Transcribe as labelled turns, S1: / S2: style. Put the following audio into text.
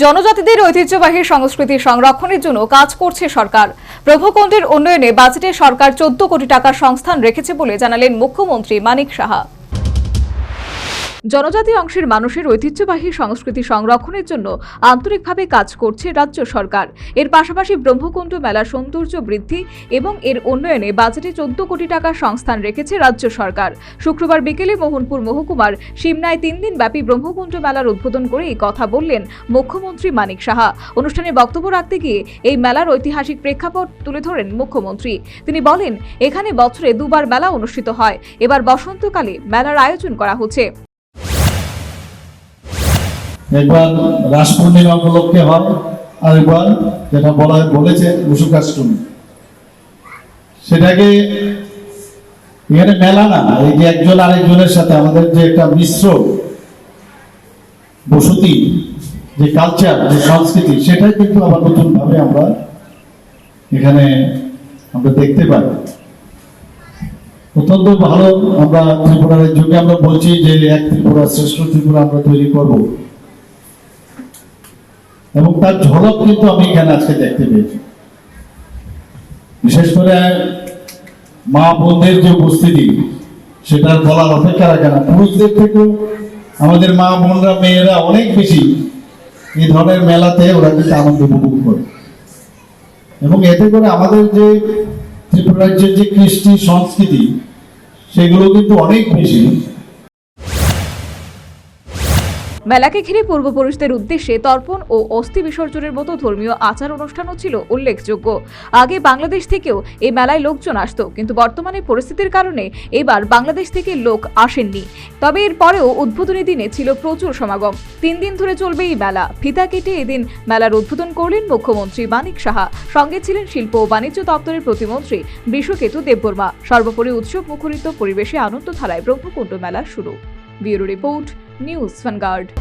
S1: জনজাতিদের ঐতিহ্যবাহী সংস্কৃতি সংরক্ষণের জন্য কাজ করছে সরকার। ব্রহ্মকুণ্ডের উন্নয়নে বাজেটে সরকার চোদ্দ কোটি টাকার সংস্থান রেখেছে বলে জানালেন মুখ্যমন্ত্রী মানিক সাহা। জনজাতি অংশের মানুষের ঐতিহ্যবাহী সংস্কৃতি সংরক্ষণের জন্য আন্তরিকভাবে কাজ করছে রাজ্য সরকার। এর পাশাপাশি ব্রহ্মকুণ্ড মেলার সৌন্দর্য বৃদ্ধি এবং এর উন্নয়নে বাজেটে চোদ্দ কোটি টাকার সংস্থান রেখেছে রাজ্য সরকার। শুক্রবার বিকেলে মোহনপুর মহকুমার সিমনায় তিন দিন ব্যাপী ব্রহ্মকুণ্ড মেলার উদ্বোধন করে এই কথা বললেন মুখ্যমন্ত্রী মানিক সাহা। অনুষ্ঠানে বক্তব্য রাখতে গিয়ে এই মেলার ঐতিহাসিক প্রেক্ষাপট তুলে ধরেন মুখ্যমন্ত্রী। তিনি বলেন, এখানে বছরে দুবার মেলা অনুষ্ঠিত হয়। এবার বসন্তকালে মেলার আয়োজন করা হচ্ছে।
S2: একবার রাস পূর্ণিমা উপলক্ষে হয়, আরেকবার যেটা বলা বলেছে মুসুকাষ্টমী। সেটাকে এখানে মেলা না, এই যে একজন আরেকজনের সাথে আমাদের যে একটা মিশ্র বসতি, যে কালচার যে সংস্কৃতি, সেটাই কিন্তু আবার নতুন ভাবে আমরা এখানে আমরা দেখতে পাই। অত্যন্ত ভালো আমরা ত্রিপুরা যুগে আমরা বলছি যে এক ত্রিপুরা শ্রেষ্ঠ ত্রিপুরা আমরা তৈরি করব। এবং তার ঝলক কিন্তু আমি এখানে আজকে দেখতে পেয়েছি। বিশেষ করে মা বোনদের যে উপস্থিতি, সেটার বলার অপেক্ষা রাখে না। পুরুষদের থেকেও আমাদের মা বোনরা, মেয়েরা অনেক বেশি এই ধরনের মেলাতে ওরা কিন্তু আনন্দ উপভোগ করে। এবং এতে করে আমাদের যে ত্রিপুরা রাজ্যের যে কৃষ্টি সংস্কৃতি, সেগুলো কিন্তু অনেক বেশি।
S1: মেলাকে ঘিরে পূর্বপুরুষদের উদ্দেশ্যে তর্পণ ও অস্থি বিসর্জনের মতো ধর্মীয় আচার অনুষ্ঠানও ছিল উল্লেখযোগ্য। আগে বাংলাদেশ থেকেও এই মেলায় লোকজন আসত, কিন্তু বর্তমানে পরিস্থিতির কারণে এবার বাংলাদেশ থেকে লোক আসেননি। তবে এর পরেও উদ্বোধনী দিনে ছিল প্রচুর সমাগম। তিন দিন ধরে চলবে এই মেলা। ফিতা কেটে এদিন মেলার উদ্বোধন করলেন মুখ্যমন্ত্রী মানিক সাহা। সঙ্গে ছিলেন শিল্প ও বাণিজ্য দপ্তরের প্রতিমন্ত্রী বিশ্বকেতু দেববর্মা। সর্বোপরি উৎসব মুখরিত পরিবেশে আনন্দধারায় ব্রহ্মকুণ্ড মেলা শুরু। Bureau report News Vanguard.